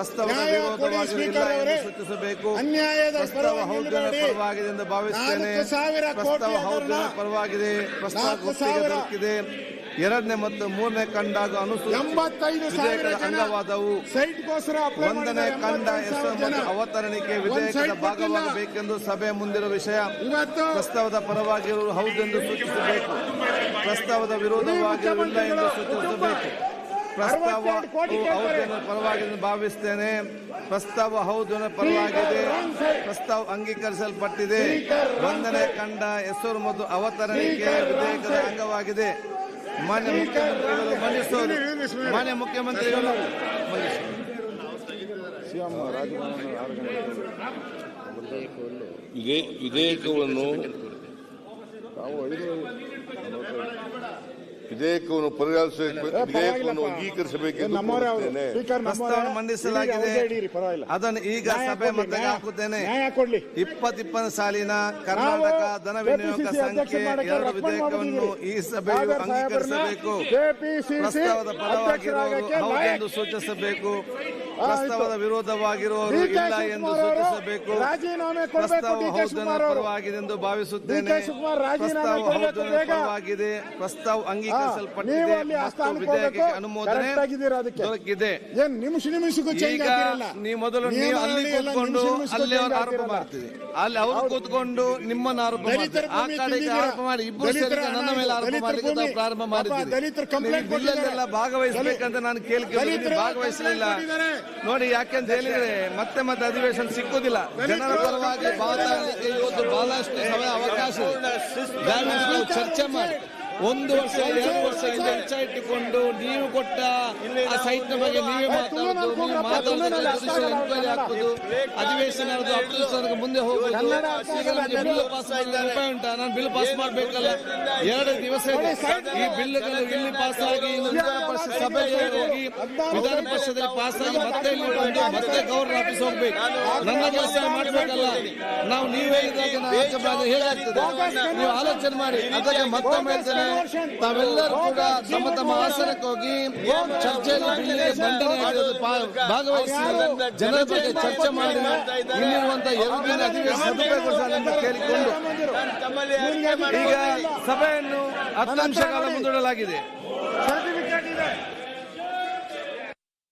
ಪ್ರಸ್ತಾವದ ಅವರೇ. ಸೂಚಿಸಬೇಕು. ಅನ್ಯಾಯದ ಪ್ರಸ್ತಾವ ಪರವಾಗಿ ಹೌದು ನಿಲ್ಲಬೇಡಿ. ಪರವಾಗಿದೆ ಎಂದು ಭಾವಿಸುತ್ತೇನೆ ಪ್ರಸ್ತಾವ ಕೋಟಿ ಹೌದು ಪರವಾಗಿದೆ. ಪ್ರಸ್ತಾವ ದೊರಕಿದೆ. ಎರಡನೇ ಮತ್ತು ಮೂರನೇ ಕಂಡ ವಿಧೇಯಕದ ಜನ ಅಂಗವಾದವು. ಒಂದನೇ ಕಂಡ ಅವತರಣಿಕೆ ವಿಧೇಯಕದ ಭಾಗವಾಗಬೇಕೆಂದು ಸಭೆ ಮುಂದಿರುವ ವಿಷಯ. ಪ್ರಸ್ತಾವದ ಪರವಾಗಿರುವುದು ಹೌದೆಂದು ಸೂಚಿಸಬೇಕು. ಪ್ರಸ್ತಾವದ ವಿರೋಧವಾಗಿರುವುದಿಲ್ಲ ಎಂದು ಸೂಚಿಸಬೇಕು. ಪ್ರಸ್ತಾವ ಪರವಾಗಿದೆ ಭಾವಿಸ್ತೇನೆ. ಪ್ರಸ್ತಾವ ಹೌದು ಪರವಾಗಿದೆ ಪ್ರಸ್ತಾವ ಅಂಗೀಕರಿಸಲ್ಪಟ್ಟಿದೆ. ಒಂದನೇ ಕಂಡ ಹೆಸರು ಮತ್ತು ಅವತರಣಿಕೆ ವಿಧೇಯಕದ ಅಂಗವಾಗಿದೆ. ಮಾನ್ಯ ಮುಖ್ಯಮಂತ್ರಿಗಳು ಮಂಡಿಸೋದು ಮಾನ್ಯ ಮುಖ್ಯಮಂತ್ರಿಗಳು ವಿಧೇ ವಿಧೇಯಕವನ್ನು ವಿಧೇಯಕವನ್ನು ಪರಿಗಣಿಸಬೇಕು ವಿಧೇಯಕವನ್ನು ಅಂಗೀಕರಿಸಬೇಕು ಮಂಡಿಸಲಾಗಿದೆ. ಅದನ್ನು ಈಗ ಸಭೆ ಮತ ಹಾಕುತ್ತೇನೆ. ಇಪ್ಪತ್ತಿಪ್ಪನ ಸಾಲಿನ ಕರ್ನಾಟಕ ಧನ ವಿನಿಯೋಗ ಸಂಖ್ಯೆ ಎರಡು ವಿಧೇಯಕವನ್ನು ಈ. ಸಭೆಯು ಅಂಗೀಕರಿಸಬೇಕು. ಪ್ರಸ್ತಾವದ ಪರವಾಗಿರುವ ಸೂಚಿಸಬೇಕು. ಪ್ರಸ್ತಾವದ ವಿರೋಧವಾಗಿರುವವರು ಇಲ್ಲ ಎಂದು ಸೂಚಿಸಬೇಕು. ರಾಜೀನಾಮೆ. ಪರವಾಗಿದೆ ಎಂದು ಭಾವಿಸುತ್ತೇನೆ. ಪರವಾಗಿದೆ. ಪ್ರಸ್ತಾವ ಅಂಗೀಕರಿಸಲ್ಪಟ್ಟಿದೆ. ವಿಧೇಯಕಕ್ಕೆ ಅನುಮೋದನೆ. ದೊರಕಿದೆ. ಈಗ ನೀವು ಮೊದಲು ನೀವು ಅಲ್ಲಿ ಕೂತ್ಕೊಂಡು ಅಲ್ಲಿ ಅವರು ಆರೋಪ ಮಾಡ್ತೀವಿ ಅಲ್ಲಿ ಅವರು ಕೂತ್ಕೊಂಡು ನಿಮ್ಮನ್ನು ಆರೋಪ ದಲಿತರ ಆ ಕಡೆಗೆ ಆರೋಪ ಮಾಡಿ ಇಬ್ಬರು ಸೇರಿ ನನ್ನ ಮೇಲೆ ಆರೋಪ ಮಾಡಲಿಕ್ಕೆ ಪ್ರಾರಂಭ ಮಾಡಿದ್ದೀರಿ ಬಿಲ್ಲಲ್ಲೆಲ್ಲ. ಭಾಗವಹಿಸಬೇಕಂತ ನಾನು ಕೇಳ್ತೀನಿ ದಲಿತರು ಭಾಗವಹಿಸಲಿಲ್ಲ. ನೋಡಿ ಯಾಕೆಂತ ಹೇಳಿದ್ರೆ ಮತ್ತೆ ಮತ್ತೆ ಅಧಿವೇಶನ ಸಿಕ್ಕುದಿಲ್ಲ. ಜನರ ಪರವಾಗಿ ಮಾತಾಡಲಿಕ್ಕೆ ಇವತ್ತು ಬಹಳಷ್ಟು ಸಮಯ ಅವಕಾಶ. ಚರ್ಚೆ ಮಾಡಿ. ಒಂದು ವರ್ಷ ಎರಡು ವರ್ಷ ಹಿಂದೆ ವಿಚಾರ ಇಟ್ಟುಕೊಂಡು ನೀವು ಕೊಟ್ಟ ಆ ಸೈಟ್ ಬಗ್ಗೆ ನೀವೇ ಮಾತಾಡೋದು ನೀವು ಮಾತಾಡೋದು ಎನ್ಕ್ವೈರಿ ಹಾಕುದು ಅಧಿವೇಶನ ಮುಂದೆ ಹೋಗುವುದು ಬಿಲ್ ಪಾಸ್ ರೂಪಾಯಿ ಉಂಟಾ ನಾನು ಬಿಲ್ ಪಾಸ್ ಮಾಡ್ಬೇಕಲ್ಲ ಎರಡು ದಿವಸ ಇದೆ. ಈ ಬಿಲ್ ಇಲ್ಲಿ ಪಾಸ್ ಆಗಿ ಇನ್ನು ವಿಧಾನ ಪರಿಷತ್ ಸಭೆಗೆ ಹೋಗಿ ವಿಧಾನ ಪರಿಷತ್ತಲ್ಲಿ ಪಾಸ್ ಆಗಿ ಮತ್ತೆ ಇಲ್ಲಿ ಬಂದು ಮತ್ತೆ ಗೌರ್ನರ್ ಆಫೀಸ್ ಹೋಗ್ಬೇಕು. ನನ್ನ ಕೆಲಸ ಮಾಡ್ಬೇಕಲ್ಲ. ನಾವು ನೀವೇ ಇದ್ದಾಗ ಹೇಗಾಗ್ತದೆ? ನೀವು ಆಲೋಚನೆ ಮಾಡಿ. ಅದಕ್ಕೆ ಮತ್ತೊಮ್ಮೆ ಹೇಳ್ತೇನೆ ತಾವೆಲ್ಲರೂ ಕೂಡ ತಮ್ಮ ತಮ್ಮ ಆಸನಕ್ಕೆ ಹೋಗಿ ಚರ್ಚೆಯಲ್ಲಿ ಭಾಗವಹಿಸಿ. ಜನರ ಬಗ್ಗೆ ಚರ್ಚೆ ಮಾಡಿ ಇಲ್ಲಿರುವಂತ ಎರಡು ದಿನ ಅಧಿವೇಶನ ಕೇಳಿಕೊಂಡು ಈಗ ಸಭೆಯನ್ನು ಹತ್ತು ನಿಮಿಷ ಕಾಲ ಮುಂದೂಡಲಾಗಿದೆ. ಸರ್ಟಿಫಿಕೇಟ್ ಇದೆ.